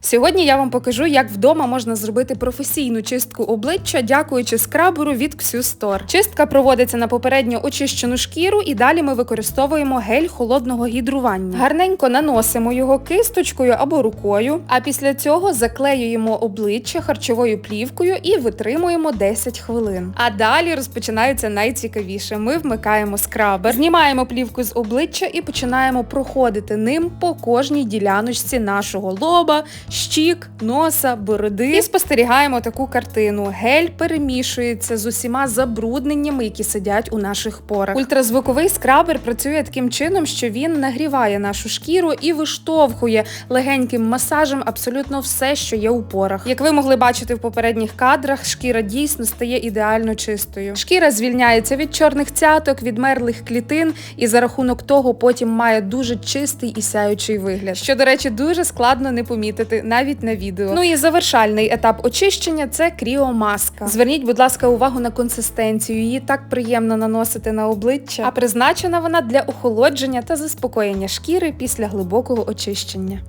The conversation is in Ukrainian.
Сьогодні я вам покажу, як вдома можна зробити професійну чистку обличчя, дякуючи скраберу від Xu Чистка проводиться на попередньо очищену шкіру, і далі ми використовуємо гель холодного гідрування. Гарненько наносимо його кисточкою або рукою, а після цього заклеюємо обличчя харчовою плівкою і витримуємо 10 хвилин. А далі розпочинається найцікавіше. Ми вмикаємо скрабер, знімаємо плівку з обличчя і починаємо проходити ним по кожній діляночці нашого лоба, щік, носа, бороди. І спостерігаємо таку картину. Гель перемішується з усіма забрудненнями, які сидять у наших порах. Ультразвуковий скрабер працює таким чином, що він нагріває нашу шкіру і виштовхує легеньким масажем абсолютно все, що є у порах. Як ви могли бачити в попередніх кадрах, шкіра дійсно стає ідеально чистою. Шкіра звільняється від чорних цяток, від мерлих клітин, і за рахунок того потім має дуже чистий і сяючий вигляд. Що, до речі, дуже складно не помітити навіть на відео. Ну і завершальний етап очищення це кріомаска. Зверніть, будь ласка, увагу на консистенцію. Її так приємно наносити на обличчя, а призначена вона для охолодження та заспокоєння шкіри після глибокого очищення.